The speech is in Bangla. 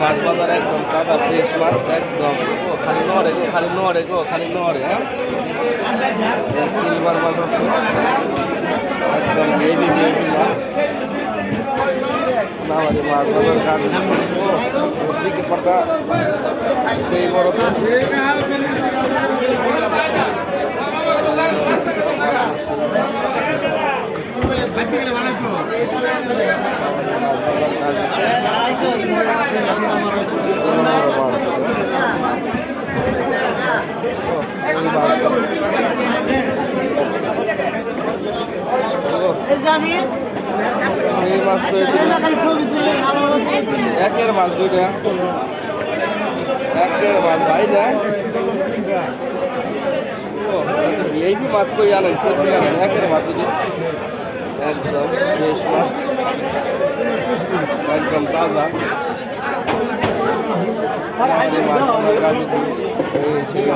মাছ বাজার একদম তাজা ফ্রেশ মাছ একদম। খালি নড়ে গো, খালি নড়ে গো, খালি নড়ে হ্যাঁ? সিলভার মাছ হচ্ছে একদম বেবি বেবি মাছ। মাছ একের মাছ দুইটা একের মাছ ভাই যায় ভিআইপি মাছ কই আনেন সত্যি আনেন একের মাছ যদি একদম ফ্রেশ মাছ একদম তাজা এই মাছ গাজীপুর এই ছিল